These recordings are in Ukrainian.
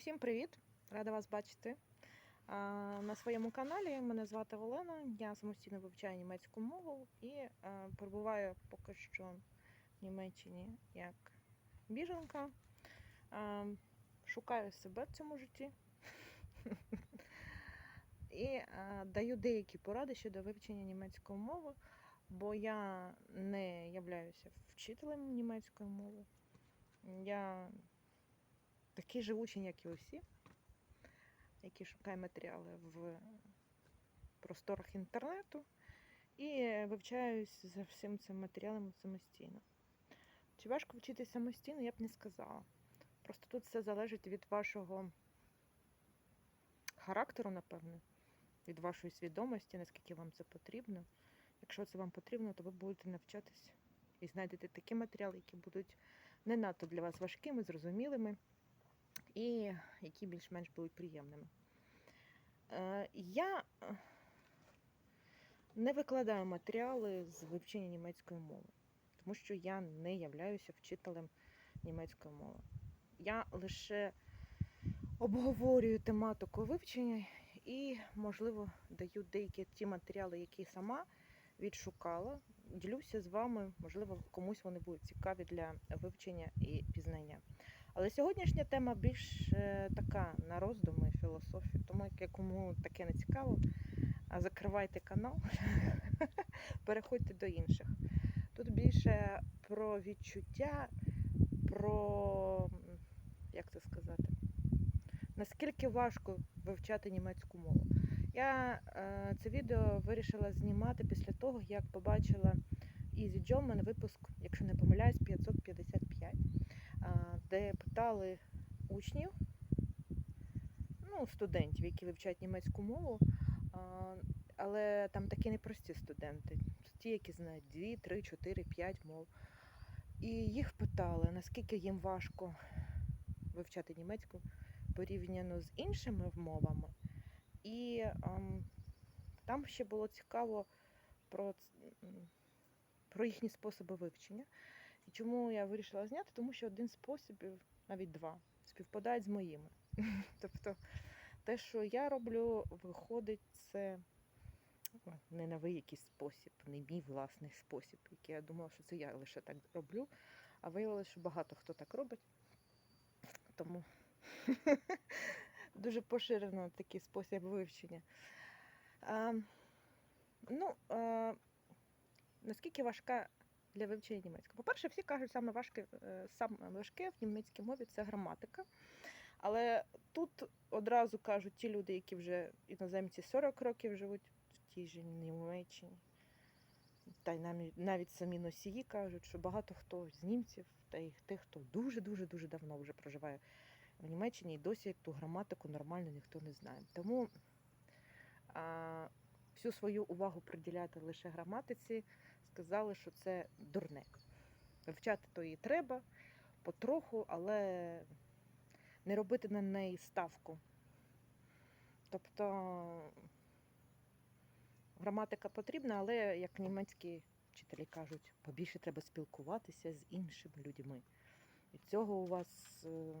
Усім привіт! Рада вас бачити на своєму каналі. Мене звати Олена. Я самостійно вивчаю німецьку мову і перебуваю поки що в Німеччині як біженка. Шукаю себе в цьому житті і даю деякі поради щодо вивчення німецької мови, бо я не являюся вчителем німецької мови. Я такий же учень, як і усі, який шукає матеріали в просторах інтернету і вивчаюсь за всім цим матеріалом самостійно. Чи важко вчитися самостійно, я б не сказала. Просто тут все залежить від вашого характеру, напевне, від вашої свідомості, наскільки вам це потрібно. Якщо це вам потрібно, то ви будете навчатись і знайдете такі матеріали, які будуть не надто для вас важкими, зрозумілими і які більш-менш будуть приємними. Е, Я е, не викладаю матеріали з вивчення німецької мови, тому що я не являюся вчителем німецької мови. Я лише обговорюю тематику вивчення і, можливо, даю деякі ті матеріали, які сама відшукала. Ділюся з вами, можливо, комусь вони будуть цікаві для вивчення і пізнання. Але сьогоднішня тема більш е, така на роздуми, філософію. Тому як кому таке не цікаво, закривайте канал, переходьте до інших. Тут більше про відчуття, про як це сказати, наскільки важко вивчати німецьку мову. Я е, це відео вирішила знімати після того, як побачила Easy German випуск, якщо не помиляюсь, 555 а, де питали учнів, ну, студентів, які вивчають німецьку мову, але там такі непрості студенти, ті, які знають 2, 3, 4, 5 мов. І їх питали, наскільки їм важко вивчати німецьку порівняно з іншими мовами. І ам, там ще було цікаво про, про їхні способи вивчення. І чому я вирішила зняти? Тому що один з способів, навіть два, співпадають з моїми. Тобто те, що я роблю, виходить, це не новий якийсь спосіб, не мій власний спосіб, який я думала, що це я лише так роблю, а виявилося, що багато хто так робить. Тому дуже поширено такий спосіб вивчення. А, ну, а, наскільки важка для вивчення німецького. По-перше, всі кажуть, саме важке, е, саме важке в німецькій мові це граматика. Але тут одразу кажуть ті люди, які вже іноземці 40 років живуть в тій же Німеччині. Та й навіть, самі носії кажуть, що багато хто з німців та й тих, хто дуже-дуже дуже давно вже проживає в Німеччині, і досі ту граматику нормально ніхто не знає. Тому а, всю свою увагу приділяти лише граматиці, сказали, що це дурне. Вивчати то її треба потроху, але не робити на неї ставку. Тобто граматика потрібна, але, як німецькі вчителі кажуть, побільше треба спілкуватися з іншими людьми. І цього у вас е,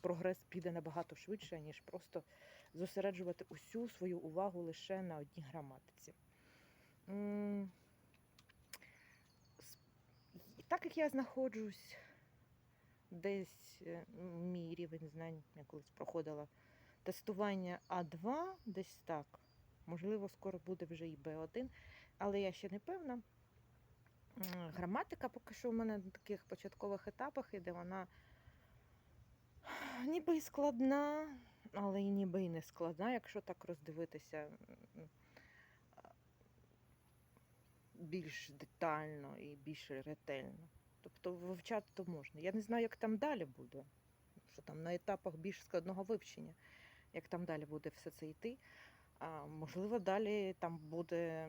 прогрес піде набагато швидше, ніж просто зосереджувати усю свою увагу лише на одній граматиці. Так як я знаходжусь десь мій рівень знань, я колись проходила тестування А2, десь так. Можливо, скоро буде вже і Б1, але я ще не певна. Граматика поки що в мене на таких початкових етапах іде, вона ніби і складна, але і ніби і не складна, якщо так роздивитися більш детально і більш ретельно. Тобто вивчати то можна. Я не знаю, як там далі буде. Що там на етапах більш складного вивчення, як там далі буде все це йти. А, можливо, далі там буде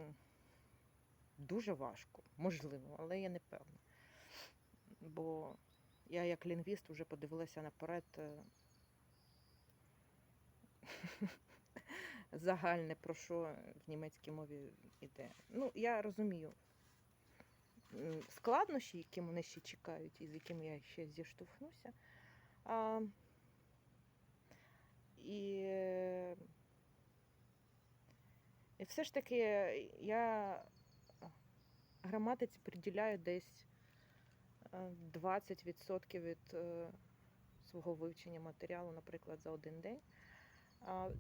дуже важко, можливо, але я не певна. Бо я як лінгвіст вже подивилася наперед е, загальне, про що в німецькій мові йде. Ну, я розумію складнощі, які мене ще чекають, і з якими я ще зіштовхнуся. А, І, е, і все ж таки я граматиці приділяю десь е, 20% від е, свого вивчення матеріалу, наприклад, за один день.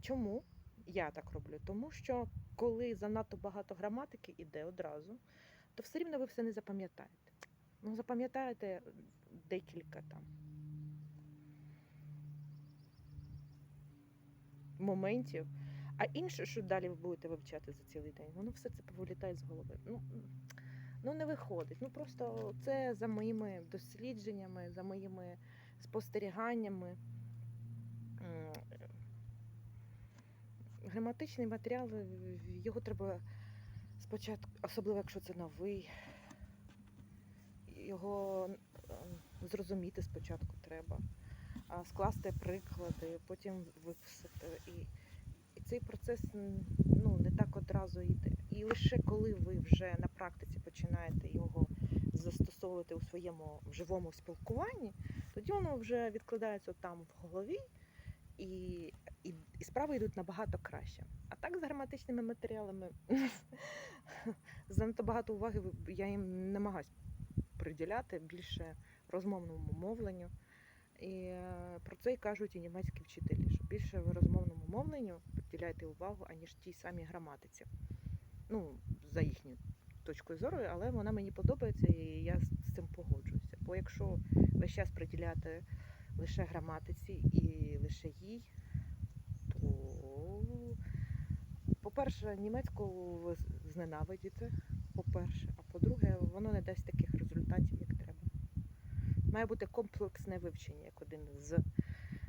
Чому я так роблю? Тому що коли занадто багато граматики іде одразу, то все рівно ви все не запам'ятаєте. Ну, запам'ятаєте декілька там моментів, а інше, що далі ви будете вивчати за цілий день, воно все це повилітає з голови. Ну, ну не виходить. Ну просто це за моїми дослідженнями, за моїми спостеріганнями. Граматичний матеріал, е, його треба спочатку, особливо якщо це новий, його е, зрозуміти спочатку треба, скласти приклади, потім виписати. І, і цей процес ну, не так одразу йде. І лише коли ви вже на практиці починаєте його застосовувати у своєму живому спілкуванні, тоді воно вже відкладається там в голові, і, і, і справи йдуть набагато краще. А так з граматичними матеріалами занадто багато уваги я їм намагаюсь приділяти більше розмовному мовленню. І е, про це й кажуть і німецькі вчителі, що більше ви розмовному мовленню приділяєте увагу, аніж тій самій граматиці. Ну, за їхньою точкою зору, але вона мені подобається і я з цим погоджуюся. Бо якщо весь час приділяти лише граматиці і лише їй, по-перше, німецьку ви зненавидіте, по-перше, а по-друге, воно не дасть таких результатів, як треба. Має бути комплексне вивчення, як один з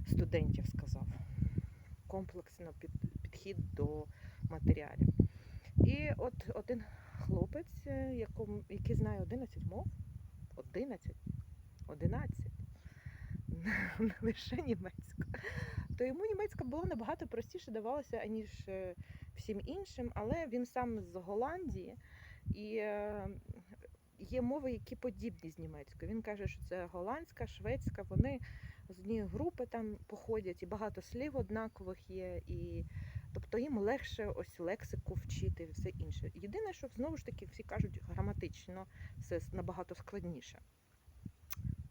студентів сказав. Комплексно під, підхід до матеріалів. І от один хлопець, е, який знає 11 мов, 11, 11, не лише німецьку, то йому німецька була набагато простіше давалася, аніж е, всім іншим, але він сам з Голландії і е, є мови, які подібні з німецькою. Він каже, що це голландська, шведська, вони з однієї групи там походять, і багато слів однакових є, і тобто їм легше ось лексику вчити і все інше. Єдине, що знову ж таки всі кажуть граматично все набагато складніше.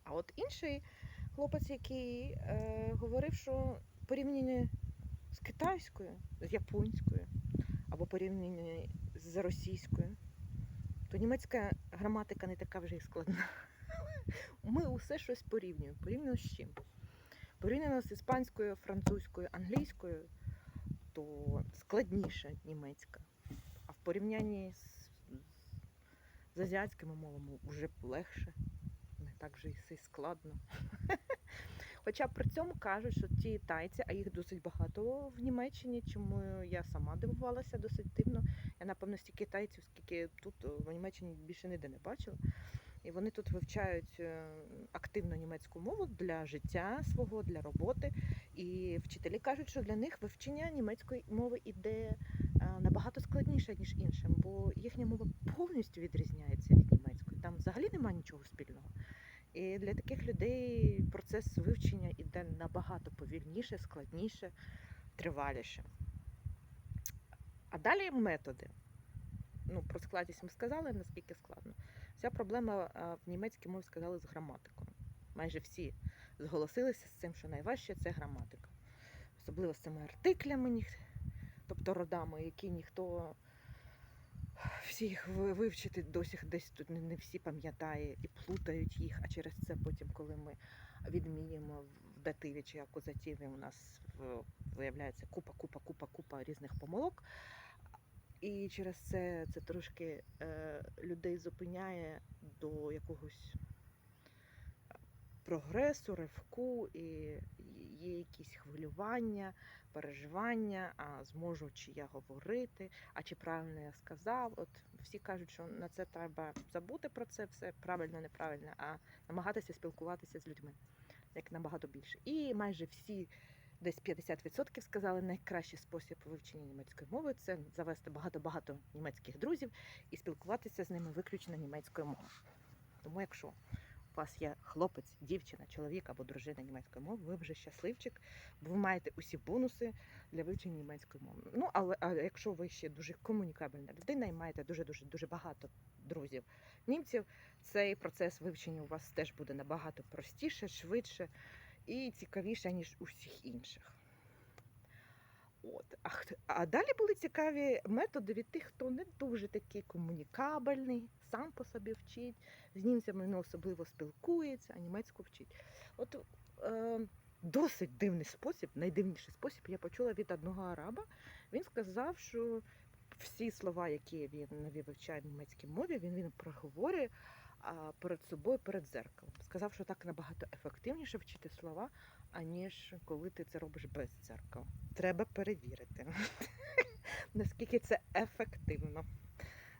А от інший хлопець, який е, говорив, що порівняно з китайською, з японською або порівняно з російською, то німецька граматика не така вже й складна. Ми усе щось порівнюємо. Порівняно з чим? Порівняно з іспанською, французькою, англійською, то складніша німецька. А в порівнянні з, з азіатськими мовами вже легше. Не так вже і складно. Хоча при цьому кажуть, що ті тайці, а їх досить багато в Німеччині, чому я сама дивувалася досить дивно. Я, напевно, стільки тайців, скільки тут е, в Німеччині більше ніде не бачила. І вони тут вивчають е, активно німецьку мову для життя свого, для роботи. І вчителі кажуть, що для них вивчення німецької мови іде е, набагато складніше, ніж іншим, бо їхня мова повністю відрізняється від німецької. Там взагалі немає нічого спільного. І для таких людей процес вивчення іде набагато повільніше, складніше, триваліше. А далі методи. Ну, про складність ми сказали, наскільки складно. Вся проблема в німецькій мові сказали з граматикою. Майже всі зголосилися з цим, що найважче це граматика. Особливо з цими артиклями, тобто родами, які ніхто всі їх вивчити досі десь тут не, всі пам'ятає і плутають їх, а через це потім, коли ми відміємо в дативі чи акузативі, у нас виявляється купа, купа, купа, купа різних помилок. І через це це трошки е, людей зупиняє до якогось прогресу, ривку, і є якісь хвилювання, переживання, а зможу чи я говорити, а чи правильно я сказав. От всі кажуть, що на це треба забути про це все правильно, неправильно, а намагатися спілкуватися з людьми як набагато більше. І майже всі десь 50% сказали, найкращий спосіб вивчення німецької мови це завести багато-багато німецьких друзів і спілкуватися з ними виключно німецькою мовою. Тому, якщо у вас є хлопець, дівчина, чоловік або дружина німецької мови, ви вже щасливчик, бо ви маєте усі бонуси для вивчення німецької мови. Ну, але а якщо ви ще дуже комунікабельна людина і маєте дуже дуже дуже багато друзів німців, цей процес вивчення у вас теж буде набагато простіше, швидше і цікавіше, ніж у всіх інших. От. А, далі були цікаві методи від тих, хто не дуже такий комунікабельний, сам по собі вчить, з німцями не особливо спілкується, а німецьку вчить. От е, досить дивний спосіб, найдивніший спосіб я почула від одного араба. Він сказав, що всі слова, які він вивчає в німецькій мові, він, він проговорює перед собою, перед дзеркалом. Сказав, що так набагато ефективніше вчити слова, аніж коли ти це робиш без дзеркала. Треба перевірити, наскільки це ефективно.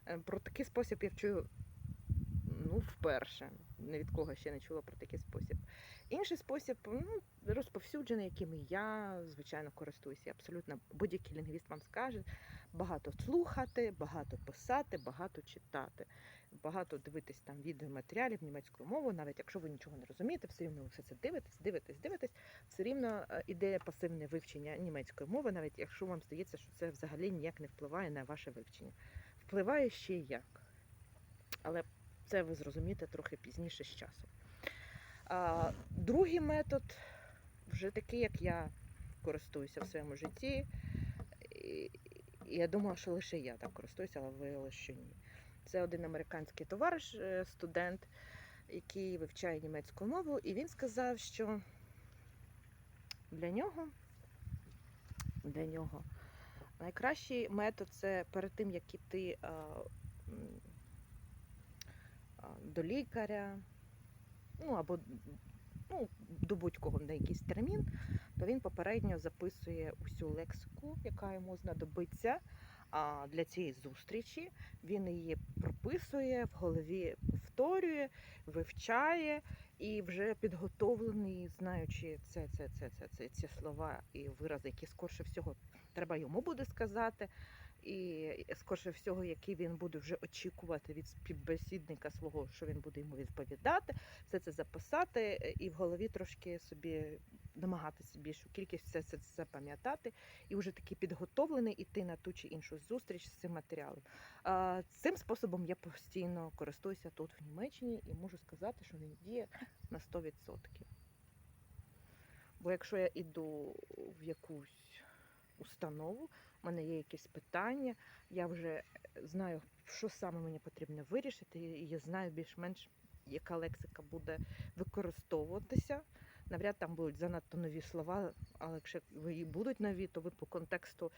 Е, Про такий спосіб я чую ну, вперше. Ні від кого ще не чула про такий спосіб. Інший спосіб ну, розповсюджений, яким я, звичайно, користуюся. Абсолютно будь-який лінгвіст вам скаже. Багато слухати, багато писати, багато читати, багато дивитись там відеоматеріалів німецькою мовою, навіть якщо ви нічого не розумієте, все рівно ви все це дивитесь, дивитесь, дивитесь, все рівно е, ідея пасивне вивчення німецької мови, навіть якщо вам здається, що це взагалі ніяк не впливає на ваше вивчення. Впливає ще як. Але це ви зрозумієте трохи пізніше з часом. А, другий метод, вже такий, як я користуюся в своєму житті. І я думала, що лише я так користуюся, але виявилося, що ні. Це один американський товариш, е, студент, який вивчає німецьку мову, і він сказав, що для нього, для нього найкращий метод це перед тим, як іти до лікаря, ну або ну, до будь-кого на якийсь термін, то він попередньо записує усю лексику, яка йому знадобиться а, для цієї зустрічі. Він її прописує, в голові повторює, вивчає і вже підготовлений, знаючи це, це, це, це, це, ці слова і вирази, які скорше всього треба йому буде сказати. І скорше всього, який він буде вже очікувати від співбесідника свого, що він буде йому відповідати, все це записати е, і в голові трошки собі намагатися більшу кількість все це запам'ятати, і вже такий підготовлений іти на ту чи іншу зустріч з цим матеріалом. Цим способом я постійно користуюся тут в Німеччині і можу сказати, що він діє на 100%. Бо якщо я йду в якусь установу, в мене є якісь питання, я вже знаю, що саме мені потрібно вирішити, і я знаю більш-менш, яка лексика буде використовуватися. Навряд там будуть занадто нові слова, але якщо і будуть нові, то ви по контексту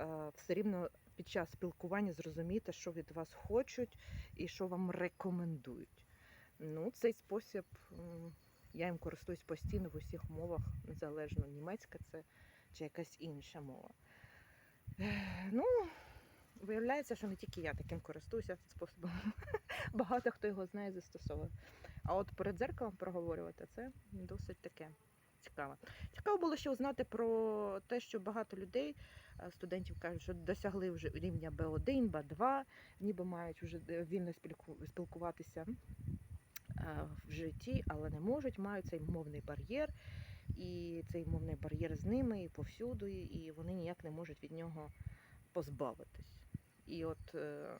е, все рівно під час спілкування зрозумієте, що від вас хочуть і що вам рекомендують. Ну, цей спосіб я їм користуюсь постійно в усіх мовах, незалежно німецька це чи якась інша мова. Ну, виявляється, що не тільки я таким користуюся способом. Багато хто його знає і застосовує. А от перед дзеркалом проговорювати це досить таке цікаво. Цікаво було ще узнати про те, що багато людей, е, студентів кажуть, що досягли вже рівня B1, B2, ніби мають вже е, вільно спілкуватися е, в житті, але не можуть, мають цей мовний бар'єр. І цей мовний бар'єр з ними і повсюду, і вони ніяк не можуть від нього позбавитись. І от е,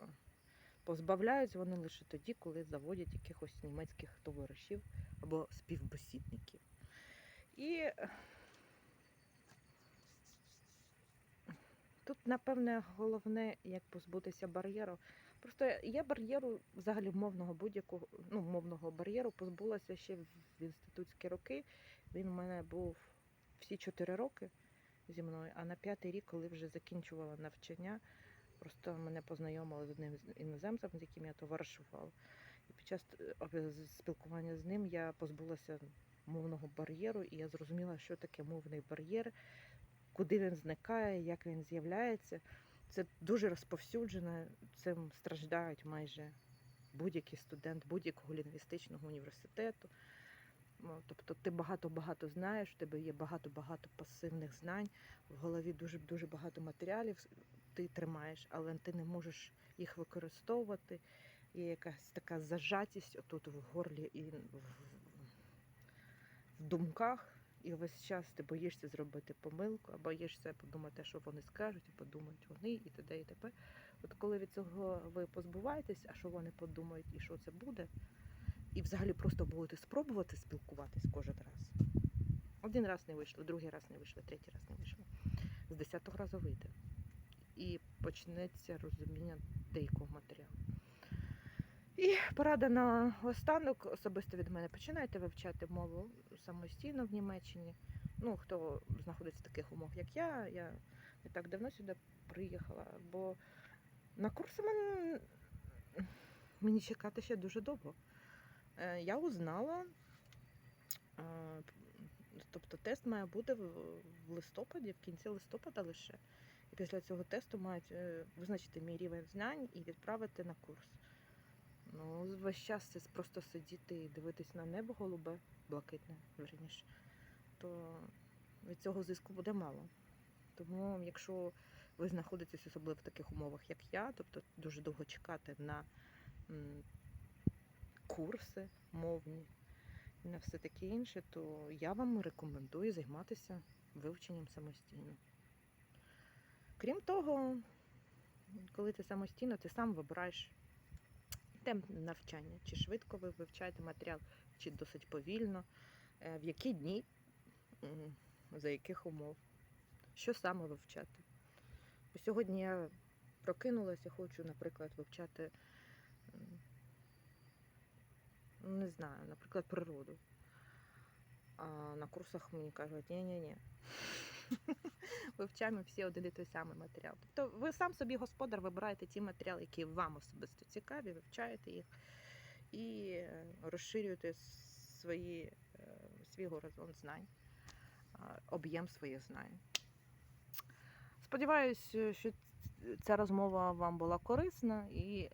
позбавляються вони лише тоді, коли заводять якихось німецьких товаришів або співбесідників. І тут, напевне, головне, як позбутися бар'єру. Просто я бар'єру взагалі мовного будь-якого ну, мовного бар'єру позбулася ще в інститутські роки. Він у мене був всі чотири роки зі мною, а на п'ятий рік, коли вже закінчувала навчання, просто мене познайомили з одним іноземцем, з яким я товаришувала. І під час е, спілкування з ним я позбулася мовного бар'єру, і я зрозуміла, що таке мовний бар'єр, куди він зникає, як він з'являється. Це дуже розповсюджено, цим страждають майже будь-який студент будь-якого лінгвістичного університету. Тобто ти багато-багато знаєш, у тебе є багато-багато пасивних знань, в голові дуже-дуже багато матеріалів ти тримаєш, але ти не можеш їх використовувати, є якась така зажатість отут в горлі і в, в думках. І весь час ти боїшся зробити помилку, а боїшся подумати, що вони скажуть, і подумають вони, і т.д. і т.п. От коли від цього ви позбуваєтесь, а що вони подумають і що це буде, і взагалі просто будете спробувати спілкуватись кожен раз. Один раз не вийшло, другий раз не вийшло, третій раз не вийшло. З десятого разу вийде. І почнеться розуміння деякого матеріалу. І порада на останок особисто від мене. Починайте вивчати мову самостійно в Німеччині. Ну, хто знаходиться в таких умовах, як я, я не так давно сюди приїхала, бо на курси мен... мені чекати ще дуже довго. Е, Я узнала, тобто тест має бути в листопаді, в кінці листопада лише. І після цього тесту мають е, визначити мій рівень знань і відправити на курс. Ну, весь час це просто сидіти і дивитись на небо голубе, блакитне, верніше, то від цього зиску буде мало. Тому, якщо ви знаходитесь особливо в таких умовах, як я, тобто дуже довго чекати на курси мовні і на все таке інше, то я вам рекомендую займатися вивченням самостійно. Крім того, коли ти самостійно, ти сам вибираєш темп навчання, чи швидко ви вивчаєте матеріал, чи досить повільно, е, в які дні, за яких умов, що саме вивчати. Сьогодні я прокинулася, хочу, наприклад, вивчати, не знаю, наприклад, природу. А на курсах мені кажуть, ні-ні-ні. Вивчаємо всі один і той самий матеріал. Тобто ви сам собі господар вибираєте ті матеріали, які вам особисто цікаві, вивчаєте їх і е, розширюєте свої, е, свій горизонт знань, об'єм своїх знань. Сподіваюсь, що ця розмова вам була корисна і,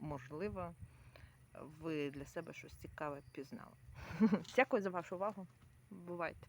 можливо, ви для себе щось цікаве пізнали. Дякую за вашу увагу. Бувайте!